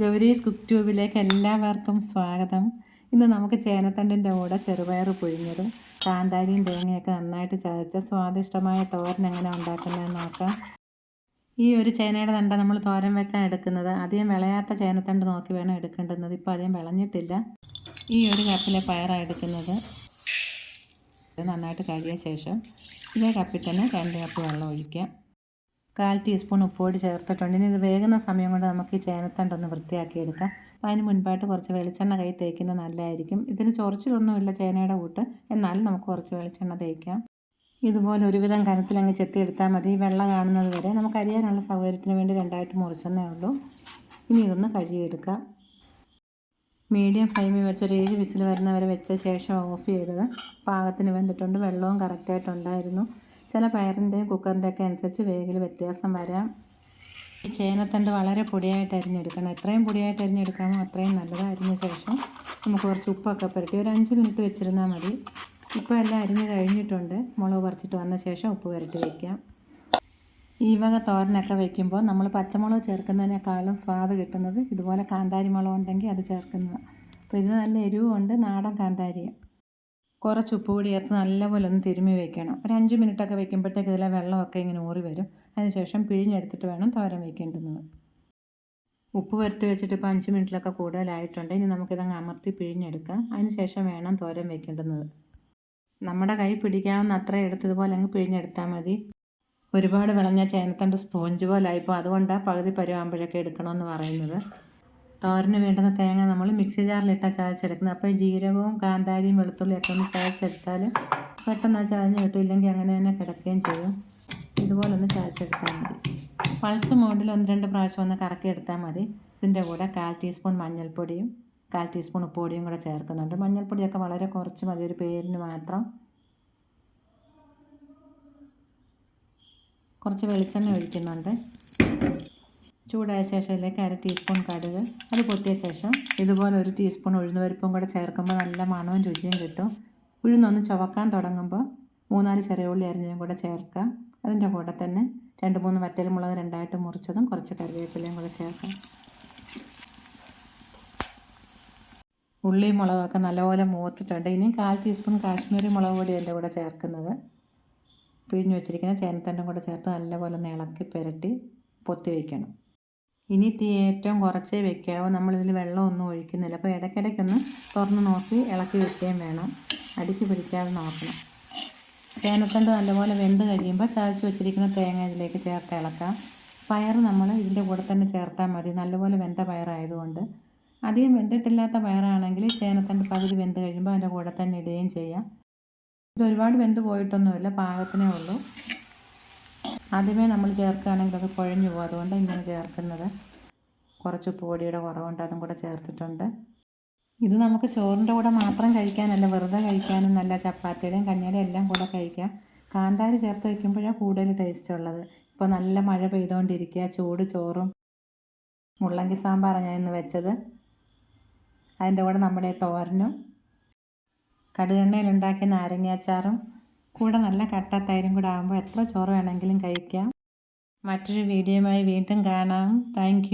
Gowri's cook ട്യൂബിലേക്ക് എല്ലാവർക്കും സ്വാഗതം. ഇന്ന് നമുക്ക് ചേനത്തണ്ടിന്റെ കൂടെ ചെറുപയർ പുഴിഞ്ഞതും കാന്താരിയും തേങ്ങയൊക്കെ നന്നായിട്ട് ചതച്ച സ്വാദിഷ്ടമായ തോരൻ എങ്ങനെ ഉണ്ടാക്കുന്നതെന്ന് നോക്കാം. ഈ ഒരു ചേനയുടെ തണ്ട നമ്മൾ തോരൻ വെക്കാൻ എടുക്കുന്നത് അധികം വിളയാത്ത ചേനത്തണ്ട് നോക്കി വേണം എടുക്കേണ്ടുന്നത്. ഇപ്പോൾ അധികം വിളഞ്ഞിട്ടില്ല. ഈ ഒരു കപ്പിലെ പയറാണ് എടുക്കുന്നത്. നന്നായിട്ട് കഴുകിയ ശേഷം ഇതേ കപ്പിൽ തന്നെ രണ്ട് കപ്പ് വെള്ളം ഒഴിക്കാം. കാൽ ടീസ്പൂൺ ഉപ്പുപൊടി ചേർത്തിട്ടുണ്ട്. ഇനി ഇത് വേകുന്ന സമയം കൊണ്ട് നമുക്ക് ഈ വൃത്തിയാക്കി എടുക്കാം. അപ്പം അതിന് മുൻപായിട്ട് കുറച്ച് വെളിച്ചെണ്ണ കൈ തേക്കുന്നത് നല്ലതായിരിക്കും. ഇതിന് ചൊറിച്ചിലൊന്നുമില്ല ചേനയുടെ കൂട്ട്. എന്നാലും നമുക്ക് കുറച്ച് വെളിച്ചെണ്ണ തേക്കാം. ഇതുപോലെ ഒരുവിധം കനത്തിലങ്ങ് ചെത്തിയെടുത്താൽ മതി. ഈ വെള്ളം കാണുന്നത് വരെ നമുക്ക് അരിയാനുള്ള സൗകര്യത്തിന് വേണ്ടി രണ്ടായിട്ട് മുറിച്ചെന്നേ ഉള്ളൂ. ഇനി ഇതൊന്ന് കഴുകിയെടുക്കാം. മീഡിയം ഫ്ലെയിമിൽ വെച്ചൊരു ഏഴ് വിസിൽ വരുന്നവരെ വെച്ച ശേഷം ഓഫ് ചെയ്തത്. പാകത്തിന് വെന്തിട്ടുണ്ട്. വെള്ളവും കറക്റ്റായിട്ടുണ്ടായിരുന്നു ചില പയറിന്റെയും കുക്കറിന്റെയൊക്കെ അനുസരിച്ച് വേഗിൽ വ്യത്യാസം വരാം. ഈ ചേനത്തണ്ട് വളരെ പൊടിയായിട്ട് അരിഞ്ഞെടുക്കണം. എത്രയും പൊടിയായിട്ട് അരിഞ്ഞെടുക്കാമോ അത്രയും നല്ലത് അരിഞ്ഞ ശേഷം നമുക്ക് കുറച്ച് ഉപ്പൊക്കെ പുരട്ടി ഒരു അഞ്ച് മിനിറ്റ് വെച്ചിരുന്നാൽ മതി. ഇപ്പോൾ എല്ലാം അരിഞ്ഞ് കഴിഞ്ഞിട്ടുണ്ട്. മുളക് പറിച്ചിട്ട് വന്ന ശേഷം ഉപ്പ് പുരട്ടി വയ്ക്കാം ഈ വക തോരനൊക്കെ വയ്ക്കുമ്പോൾ നമ്മൾ പച്ചമുളക് ചേർക്കുന്നതിനേക്കാളും സ്വാദ് കിട്ടുന്നത് ഇതുപോലെ കാന്താരി മുളക് ഉണ്ടെങ്കിൽ അത് ചേർക്കുന്നത് അപ്പോൾ ഇത് നല്ല എരിവുണ്ട്. നാടൻ കാന്താരിയാണ് കുറച്ച് ഉപ്പ് കൂടി ചേർത്ത് നല്ലപോലെ ഒന്ന് തിരുമ്മി വെക്കണം. ഒരു അഞ്ച് മിനിറ്റൊക്കെ വെക്കുമ്പോഴത്തേക്ക് ഇതിലെ വെള്ളമൊക്കെ ഇങ്ങനെ ഊറി വരും. അതിനുശേഷം പിഴിഞ്ഞെടുത്തിട്ട് വേണം തോരൻ വയ്ക്കേണ്ടുന്നത് ഉപ്പ് പുരട്ടി വെച്ചിട്ട് ഇപ്പോൾ അഞ്ച് മിനിറ്റിലൊക്കെ കൂടുതലായിട്ടുണ്ട്. ഇനി നമുക്കിതങ്ങ് അമർത്തി പിഴിഞ്ഞെടുക്കാം. അതിനുശേഷം വേണം തോരൻ വയ്ക്കേണ്ടുന്നത് നമ്മുടെ കൈ പിടിക്കാവുന്ന അത്ര എടുത്തതുപോലെ അങ്ങ് പിഴിഞ്ഞെടുത്താൽ മതി. ഒരുപാട് വിളഞ്ഞ ചേനത്തണ്ട് സ്പോഞ്ച് പോലെ ആയിപ്പോൾ അതുകൊണ്ടാണ് പകുതി പരുവാകുമ്പോഴൊക്കെ എടുക്കണമെന്ന് പറയുന്നത്. തോരന് വേണ്ടുന്ന തേങ്ങ നമ്മൾ മിക്സി ജാറിലിട്ടാണ് ചതച്ചെടുക്കുന്നത്. അപ്പോൾ ജീരകവും കാന്താരിയും വെളുത്തുള്ളിയൊക്കെ ഒന്ന് ചതച്ചെടുത്താൽ പെട്ടെന്ന് ആ ചതഞ്ഞ് കിട്ടും. ഇല്ലെങ്കിൽ അങ്ങനെ തന്നെ കിടക്കുകയും ചെയ്യും. ഇതുപോലെ ഒന്ന് ചതച്ചെടുത്താൽ മതി. പൾസ് മോഡിൽ ഒന്ന് രണ്ട് പ്രാവശ്യം ഒന്ന് കറക്കി എടുത്താൽ മതി. ഇതിന്റെ കൂടെ കാൽ ടീസ്പൂൺ മഞ്ഞൾപ്പൊടിയും കാൽ ടീസ്പൂൺ ഉപ്പുപൊടിയും കൂടെ ചേർക്കുന്നുണ്ട്. മഞ്ഞൾപ്പൊടിയൊക്കെ വളരെ കുറച്ച് മതി. ഒരു പേരിന് മാത്രം. കുറച്ച് വെളിച്ചെണ്ണ ഒഴിക്കുന്നുണ്ട്. ചൂടായ ശേഷം ഇതിലേക്ക് അര ടീസ്പൂൺ കടുക്. അത് പൊട്ടിയ ശേഷം ഇതുപോലെ ഒരു ടീസ്പൂൺ ഉഴുന്നുപരിപ്പും കൂടെ ചേർക്കുമ്പോൾ നല്ല മണവും രുചിയും കിട്ടും. ഉഴുന്നൊന്ന് ചുവക്കാൻ തുടങ്ങുമ്പോൾ മൂന്നാൽ ചെറിയ ഉള്ളി അരിഞ്ഞതും കൂടെ ചേർക്കാം അതിന്റെ കൂടെ തന്നെ രണ്ട് മൂന്ന് വറ്റൽമുളക് രണ്ടായിട്ട് മുറിച്ചതും കുറച്ച് കറിവേപ്പിലയും കൂടെ ചേർക്കാം. ഉള്ളിയും മുളകൊക്കെ നല്ലപോലെ മൂത്തിട്ടുണ്ട്. ഇനി കാൽ ടീസ്പൂൺ കാശ്മീരി മുളക് പൊടി എന്റെ കൂടെ ചേർക്കുന്നത്. പിഴിഞ്ഞ് വെച്ചിരിക്കുന്ന ചേനത്തണ്ടും കൂടെ ചേർത്ത് നല്ലപോലെ ഒന്ന് ഇളക്കി പുരട്ടി പൊത്തി വയ്ക്കണം ഇനി തീ ഏറ്റവും കുറച്ചേ വെക്കാവൂ. നമ്മളിതിൽ വെള്ളമൊന്നും ഒഴിക്കുന്നില്ല. അപ്പോൾ ഇടയ്ക്കിടയ്ക്കൊന്ന് തുറന്ന് നോക്കി ഇളക്കി വെക്കുകയും വേണം. അടുക്കി പിടിക്കാതെ നോക്കണം. ചേനത്തണ്ട് നല്ലപോലെ വെന്ത് കഴിയുമ്പോൾ ചതച്ച് വെച്ചിരിക്കുന്ന തേങ്ങ ഇതിലേക്ക് ചേർത്ത് ഇളക്കാം. പയർ നമ്മൾ ഇതിന്റെ കൂടെ തന്നെ ചേർത്താൽ മതി. നല്ലപോലെ വെന്ത പയറായതുകൊണ്ട്. അധികം വെന്തിട്ടില്ലാത്ത പയറാണെങ്കിൽ ചേനത്തണ്ട് പകുതി വെന്ത് കഴിയുമ്പോൾ അതിന്റെ കൂടെ തന്നെ ഇടുകയും ചെയ്യാം. ഇത് ഒരുപാട് വെന്ത് പോയിട്ടൊന്നുമില്ല. പാകത്തിനേ ഉള്ളൂ. ആദ്യമേ നമ്മൾ ചേർക്കുകയാണെങ്കിൽ അത് കുഴഞ്ഞു പോകും. അതുകൊണ്ട് ഇങ്ങനെ ചേർക്കുന്നത്. കുറച്ച് പൊടിയുടെ കുറവുണ്ട് അതും കൂടെ ചേർത്തിട്ടുണ്ട്. ഇത് നമുക്ക് ചോറിന്റെ കൂടെ മാത്രം കഴിക്കാനല്ല വെറുതെ കഴിക്കാനും നല്ല ചപ്പാത്തിയുടെയും കഞ്ഞിയുടെയും എല്ലാം കൂടെ കഴിക്കാം. കാന്താരി ചേർത്ത് വയ്ക്കുമ്പോഴാണ് കൂടുതൽ ടേസ്റ്റ് ഉള്ളത്. ഇപ്പോൾ നല്ല മഴ പെയ്തുകൊണ്ടിരിക്കുക ചൂട് ചോറും മുള്ളങ്കി സാമ്പാറാണ് ഞാൻ ഇന്ന് വെച്ചത്. അതിന്റെ കൂടെ നമ്മുടെ തോരനും കടുകെണ്ണയിലുണ്ടാക്കിയ നാരങ്ങാച്ചാറും കൂടെ നല്ല കട്ട തൈരും കൂടെ ആകുമ്പോൾ എത്ര ചോറ് വേണമെങ്കിലും കഴിക്കാം. മറ്റൊരു വീഡിയോയുമായി വീണ്ടും കാണാം. താങ്ക്